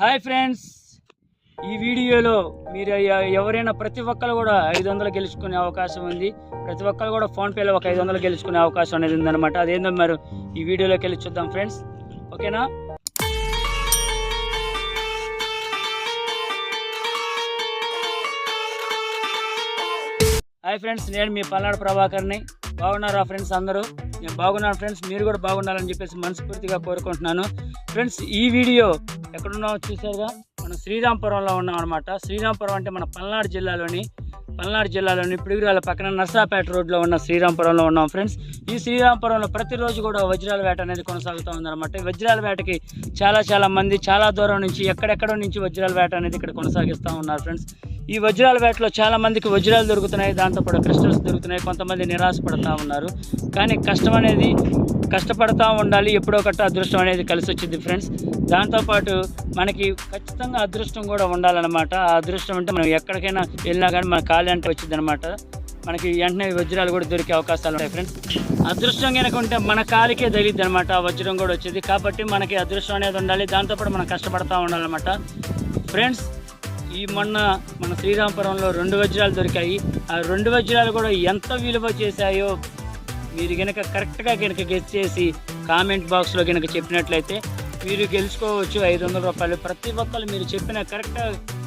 Hi friends. ఈ వీడియోలో మీరు ఎవరైనా ప్రతి ఒక్కరు కూడా ఐదు వందలు గెలుచుకునే అవకాశం ఉంది. ప్రతి ఒక్కరు కూడా ఫోన్పేలో ఒక ఐదు వందలు గెలుచుకునే అవకాశం అనేది ఉందన్నమాట. అదేందో మరి ఈ వీడియోలోకి వెళ్ళి చూద్దాం ఫ్రెండ్స్. ఓకేనా? హాయ్ ఫ్రెండ్స్ నేను మీ పల్నాడు ప్రభాకర్ని. బాగున్నారా ఫ్రెండ్స్ అందరూ? నేను బాగున్నాను ఫ్రెండ్స్ మీరు కూడా బాగుండాలని చెప్పేసి మనస్ఫూర్తిగా కోరుకుంటున్నాను. ఫ్రెండ్స్ ఈ వీడియో ఎక్కడున్నామో చూసారుగా మనం శ్రీరాంపురంలో ఉన్నాం అనమాట శ్రీరాంపురం అంటే మన పల్నాడు జిల్లాలోని పల్నాడు జిల్లాలోని పిడుగురాల పక్కన నర్సాపేట రోడ్లో ఉన్న శ్రీరాంపురంలో ఉన్నాం ఫ్రెండ్స్. ఈ శ్రీరాంపురంలో ప్రతిరోజు కూడా వజ్రాల వేట అనేది కొనసాగుతూ ఉందన్నమాట. వజ్రాల వేటకి చాలా చాలా మంది చాలా దూరం నుంచి ఎక్కడెక్కడో నుంచి వజ్రాల వేట అనేది ఇక్కడ కొనసాగిస్తూ ఉన్నారు ఫ్రెండ్స్. ఈ వజ్రాల వేటలో చాలామందికి వజ్రాలు దొరుకుతున్నాయి దాంతోపాటు క్రిస్టల్స్ దొరుకుతున్నాయి కొంతమంది నిరాశపడుతూ ఉన్నారు. కానీ కష్టం అనేది కష్టపడతా ఉండాలి ఎప్పుడో ఒకటి అదృష్టం అనేది కలిసి వచ్చింది ఫ్రెండ్స్. దాంతోపాటు మనకి ఖచ్చితంగా అదృష్టం కూడా ఉండాలన్నమాట. ఆ అదృష్టం అంటే మనం ఎక్కడికైనా వెళ్ళినా కానీ మన ఖాళీ అంటే వచ్చింది అనమాట మనకి వెంటనే వజ్రాలు కూడా దొరికే అవకాశాలు ఉంటాయి ఫ్రెండ్స్. అదృష్టం కనుక ఉంటే మన కాలికే తగిలిద్ది అనమాట ఆ వజ్రం కూడా వచ్చేది. కాబట్టి మనకి అదృష్టం అనేది ఉండాలి దాంతోపాటు మనం కష్టపడతా ఉండాలన్నమాట. ఫ్రెండ్స్ ఈ మొన్న మన శ్రీరామపురంలో రెండు వజ్రాలు దొరికాయి. ఆ రెండు వజ్రాలు కూడా ఎంత విలువ చేశాయో మీరు కనుక కరెక్ట్గా కనుక గెస్ చేసి కామెంట్ బాక్స్లో కనుక చెప్పినట్లయితే మీరు గెలుచుకోవచ్చు ఐదు వందల రూపాయలు. ప్రతి ఒక్కరు మీరు చెప్పిన కరెక్ట్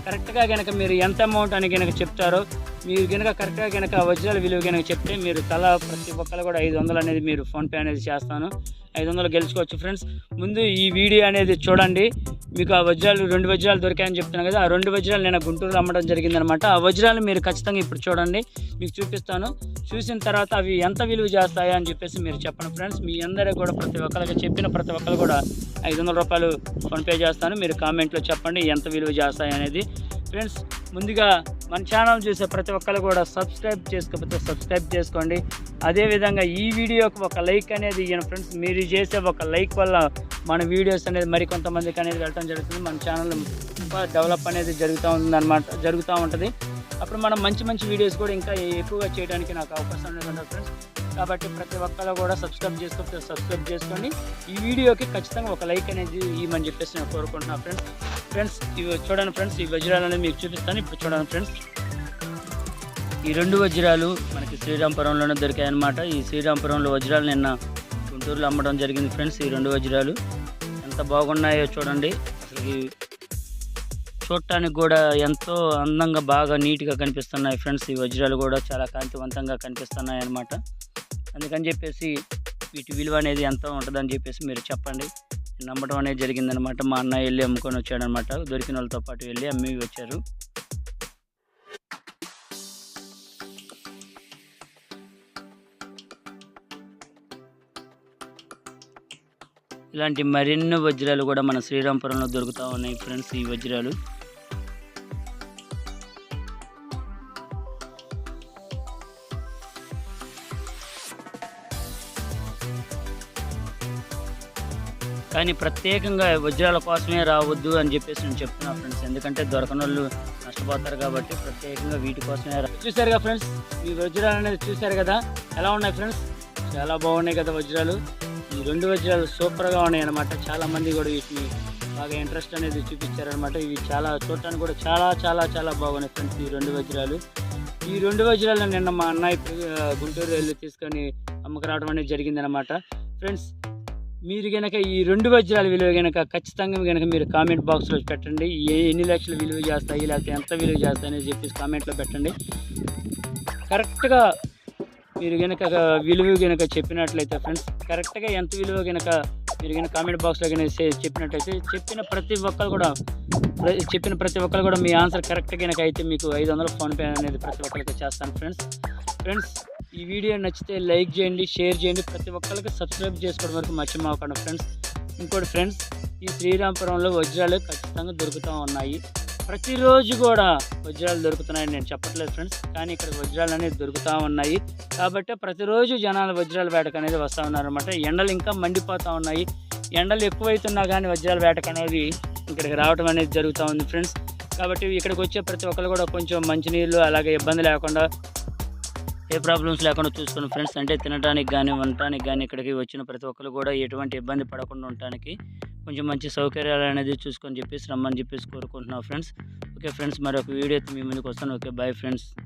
కరెక్ట్గా కనుక మీరు ఎంత అమౌంట్ అని కనుక చెప్తారో మీరు కనుక కరెక్ట్గా కనుక వజ్రాల విలువ కనుక చెప్తే మీరు తల ప్రతి ఒక్కరు కూడా ఐదు వందలు అనేది మీరు ఫోన్పే అనేది చేస్తాను. ఐదు వందలు గెలుచుకోవచ్చు ఫ్రెండ్స్ ముందు ఈ వీడియో అనేది చూడండి. మీకు ఆ వజ్రాలు రెండు వజ్రాలు దొరికాయని చెప్తున్నాను కదా ఆ రెండు వజ్రాలు నేను గుంటూరులో అమ్మడం జరిగిందనమాట. ఆ వజ్రాలు మీరు ఖచ్చితంగా ఇప్పుడు చూడండి మీకు చూపిస్తాను. చూసిన తర్వాత అవి ఎంత విలువ చేస్తాయో అని చెప్పేసి మీరు చెప్పండి ఫ్రెండ్స్. మీ అందరూ కూడా ప్రతి ఒక్కరికి చెప్పిన ప్రతి ఒక్కరు కూడా ఐదు వందల రూపాయలు ఫోన్పే చేస్తాను. మీరు కామెంట్లో చెప్పండి ఎంత విలువ చేస్తాయి అనేది ఫ్రెండ్స్ ముందుగా మన ఛానల్ చూసే ప్రతి ఒక్కరు కూడా సబ్స్క్రైబ్ చేసుకోకపోతే సబ్స్క్రైబ్ చేసుకోండి. అదేవిధంగా ఈ వీడియోకి ఒక లైక్ అనేది ఇవ్వండి ఫ్రెండ్స్ మీరు చేసే ఒక లైక్ వల్ల మన వీడియోస్ అనేది మరి కొంతమందికి అనేది వెళ్ళడం జరుగుతుంది. మన ఛానల్ డెవలప్ అనేది జరుగుతూ ఉందన్నమాట జరుగుతూ ఉంటుంది. అప్పుడు మనం మంచి మంచి వీడియోస్ కూడా ఇంకా ఎక్కువగా చేయడానికి నాకు అవకాశం అనేది ఉంటుంది ఫ్రెండ్స్ కాబట్టి ప్రతి ఒక్కరు కూడా సబ్స్క్రైబ్ చేసుకోకపోతే సబ్స్క్రైబ్ చేసుకోండి. ఈ వీడియోకి ఖచ్చితంగా ఒక లైక్ అనేది ఇవ్వమని చెప్పేసి నేను కోరుకుంటున్నాను ఫ్రెండ్స్ ఫ్రెండ్స్ ఇవి చూడండి ఫ్రెండ్స్ ఈ వజ్రాలు అనేవి మీకు చూపిస్తాను. ఇప్పుడు చూడండి ఫ్రెండ్స్. ఈ రెండు వజ్రాలు మనకి శ్రీరాంపురంలోనే దొరికాయి ఈ శ్రీరాంపురంలో వజ్రాలు నిన్న గుంటూరులో అమ్మడం జరిగింది ఫ్రెండ్స్ ఈ రెండు వజ్రాలు. ఎంత బాగున్నాయో చూడండి. అసలు చూడటానికి కూడా ఎంతో అందంగా బాగా నీట్గా కనిపిస్తున్నాయి ఫ్రెండ్స్. ఈ వజ్రాలు కూడా చాలా కాంతివంతంగా కనిపిస్తున్నాయి అన్నమాట అందుకని చెప్పేసి వీటి విలువ అనేది ఎంత ఉంటుందని చెప్పేసి మీరు చెప్పండి. నమ్మటం అనేది జరిగిందనమాట. మా అన్న వెళ్ళి అమ్ముకొని వచ్చాడనమాట. దొరికిన వాళ్ళతో పాటు వెళ్ళి అమ్మి వచ్చారు. ఇలాంటి మరిన్ని వజ్రాలు కూడా మన శ్రీరాంపురంలో దొరుకుతూ ఉన్నాయి ఫ్రెండ్స్ ఈ వజ్రాలు. కానీ ప్రత్యేకంగా వజ్రాల కోసమే రావద్దు అని చెప్పేసి నేను చెప్తున్నా ఫ్రెండ్స్. ఎందుకంటే దొరకని వాళ్ళు నష్టపోతారు కాబట్టి ప్రత్యేకంగా వీటి కోసమే రా కదా ఫ్రెండ్స్? ఈ వజ్రాలు అనేది చూశారు కదా? ఎలా ఉన్నాయి ఫ్రెండ్స్? చాలా బాగున్నాయి కదా వజ్రాలు. ఈ రెండు వజ్రాలు సూపర్గా ఉన్నాయి అనమాట చాలా మంది కూడా వీటిని బాగా ఇంట్రెస్ట్ అనేది చూపించారనమాట ఇవి చాలా చూడటానికి కూడా చాలా చాలా చాలా బాగున్నాయి ఫ్రెండ్స్ ఈ రెండు వజ్రాలు. ఈ రెండు వజ్రాలు నిన్న మా అన్నయ్య గుంటూరు వెళ్ళి తీసుకొని అమ్మకు రావడం అనేది జరిగిందనమాట ఫ్రెండ్స్ మీరు కనుక ఈ రెండు వజ్రాల విలువ కనుక ఖచ్చితంగా కనుక మీరు కామెంట్ బాక్స్లో పెట్టండి. ఎన్ని లక్షలు విలువ చేస్తాయి లేకపోతే ఎంత విలువ చేస్తాయి అనేది చెప్పేసి కామెంట్లో పెట్టండి. కరెక్ట్గా మీరు కనుక విలువ కనుక చెప్పినట్లయితే ఫ్రెండ్స్ కరెక్ట్గా ఎంత విలువ కనుక మీరు కనుక కామెంట్ బాక్స్లో కనుక చెప్పినట్లయితే చెప్పిన ప్రతి ఒక్కరు కూడా చెప్పిన ప్రతి ఒక్కరు కూడా మీ ఆన్సర్ కరెక్ట్ కనుక అయితే మీకు ఐదు వందలు ఫోన్పే అనేది ప్రతి ఒక్కరికి చేస్తాను ఫ్రెండ్స్ ఫ్రెండ్స్ ఈ వీడియో నచ్చితే లైక్ చేయండి షేర్ చేయండి. ప్రతి ఒక్కరికి సబ్స్క్రైబ్ చేసుకోవడం వరకు మర్చిపోకండి ఫ్రెండ్స్. ఇంకోటి ఫ్రెండ్స్ ఈ శ్రీరాంపురంలో వజ్రాలు ఖచ్చితంగా దొరుకుతూ ఉన్నాయి. ప్రతిరోజు కూడా వజ్రాలు దొరుకుతున్నాయని నేను చెప్పట్లేదు ఫ్రెండ్స్. కానీ ఇక్కడ వజ్రాలు అనేది దొరుకుతూ ఉన్నాయి. కాబట్టి ప్రతిరోజు జనాలు వజ్రాల వేటకు అనేది వస్తూ ఉన్నారన్నమాట. ఎండలు ఇంకా మండిపోతూ ఉన్నాయి. ఎండలు ఎక్కువైతున్నా కానీ వజ్రాల వేటకు అనేది ఇక్కడికి రావడం అనేది జరుగుతూ ఉంది ఫ్రెండ్స్. కాబట్టి ఇక్కడికి వచ్చే ప్రతి ఒక్కరు కూడా కొంచెం మంచినీళ్ళు అలాగే ఇబ్బంది లేకుండా ఏ ప్రాబ్లమ్స్ లేకుండా చూసుకోండి ఫ్రెండ్స్ అంటే తినడానికి కానీ ఉండటానికి కానీ ఇక్కడికి వచ్చిన ప్రతి ఒక్కరు కూడా ఎటువంటి ఇబ్బంది పడకుండా ఉండటానికి కొంచెం మంచి సౌకర్యాలు అనేది చూసుకొని చెప్పేసి రమ్మని చెప్పేసి కోరుకుంటున్నాను ఫ్రెండ్స్ ఓకే ఫ్రెండ్స్ మరి ఒక వీడియో అయితే మీ ముందుకు వస్తాను. Okay bye friends